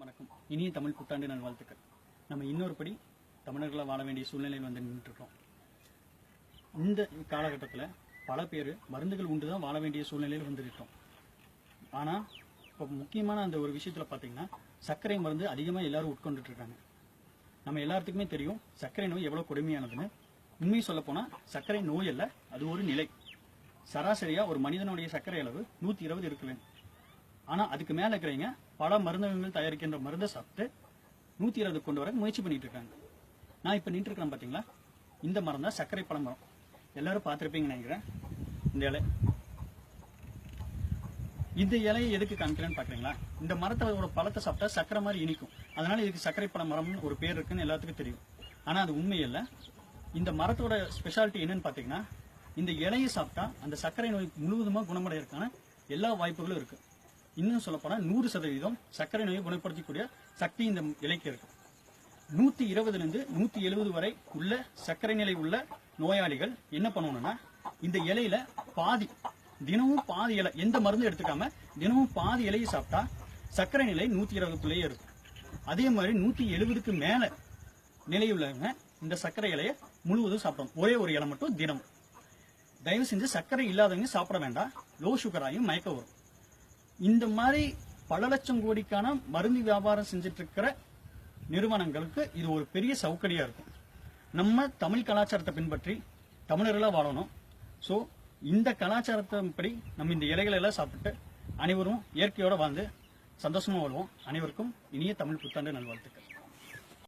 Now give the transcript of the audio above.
வணக்கம். இனிய தமிழ் புத்தாண்டு நல்வாழ்த்துக்கள். நம்ம இன்னொரு படி தமிழர்களாக வாழ வேண்டிய சூழ்நிலையில் வந்து நின்றுட்டுருக்கோம். இந்த காலகட்டத்தில் பல பேர் மருந்துகள் உண்டு தான் வாழ வேண்டிய சூழ்நிலையில் வந்துருக்கோம் ஆனால் இப்போ முக்கியமான அந்த ஒரு விஷயத்தில் பார்த்தீங்கன்னா சர்க்கரை மருந்து அதிகமாக எல்லாரும் உட்கொண்டுட்டு இருக்காங்க நம்ம எல்லாத்துக்குமே தெரியும் சர்க்கரை நோய் எவ்வளோ கொடுமையானதுன்னு. உண்மையை சொல்லப்போனால் சர்க்கரை நோய் அல்ல அது ஒரு நிலை. சராசரியாக ஒரு மனிதனுடைய சர்க்கரை அளவு நூற்றி இருபது இருக்குல்ல ஆனால் அதுக்கு மேலே இருக்கிறவங்க பல மருந்தகங்கள் தயாரிக்கின்ற மருந்தை சாப்பிட்டு நூற்றி இருபது கொண்டு வர முயற்சி பண்ணிட்டு இருக்காங்க. நான் இப்போ நின்று இருக்கிறேன் பார்த்தீங்களா இந்த மரம் தான் சர்க்கரை பழம் மரம் எல்லாரும் பார்த்துருப்பீங்கன்னு நினைக்கிறேன். இந்த இலை. இந்த இலையை எதுக்கு காமிக்கிறேன்னு பார்க்குறீங்களா இந்த மரத்தோட பழத்தை சாப்பிட்டா சக்கரை மாதிரி இனிக்கும். அதனால இதுக்கு சர்க்கரை பழம் மரம்னு ஒரு பேர் இருக்குன்னு எல்லாத்துக்கும் தெரியும். ஆனால் அது உண்மை இல்லை இந்த மரத்தோட ஸ்பெஷாலிட்டி என்னன்னு பார்த்தீங்கன்னா இந்த இலையை சாப்பிட்டா அந்த சர்க்கரை நோய் முழுவதுமாக குணமடைறதுக்கான எல்லா வாய்ப்புகளும் இருக்கு. இன்னும் சொல்லப்போனால் நூறு சதவீதம் சர்க்கரை நோயை குணப்படுத்தக்கூடிய சக்தி இந்த இலைக்கு இருக்கும் நூற்றி இருபதுலேருந்து நூற்றி எழுபது வரை உள்ள சர்க்கரை நிலை உள்ள நோயாளிகள் என்ன பண்ணணும்னா இந்த இலையில பாதி தினமும் பாதி இலை எந்த மருந்தும் எடுத்துக்காம தினமும் பாதி இலையை சாப்பிட்டா சர்க்கரை நிலை நூற்றி இருபதுக்குள்ளேயே இருக்கும். அதே மாதிரி நூற்றி எழுபதுக்கு மேலே நிலையுள்ளவங்க இந்த சர்க்கரை இலையை முழுவதும் சாப்பிடணும். ஒரே ஒரு இலை மட்டும் தினம் தயவு செஞ்சு சர்க்கரை இல்லாதவங்க சாப்பிட வேண்டாம். லோ சுகராயும் மயக்க வரும். இந்த மாதிரி பல லட்சம் கோடிக்கான மருந்து வியாபாரம் செஞ்சுட்டு இருக்கிற நிறுவனங்களுக்கு இது ஒரு பெரிய சௌகரியா இருக்கும். நம்ம தமிழ் கலாச்சாரத்தை பின்பற்றி தமிழர்களாக வாழணும். ஸோ இந்த கலாச்சாரத்தின்படி நம்ம இந்த இலைகளை எல்லாம் சாப்பிட்டு அனைவரும் இயற்கையோடு வாழ்ந்து சந்தோஷமாக வாழ்வோம். அனைவருக்கும் இனிய தமிழ் புத்தாண்டு நல்வாழ்த்துக்கள்.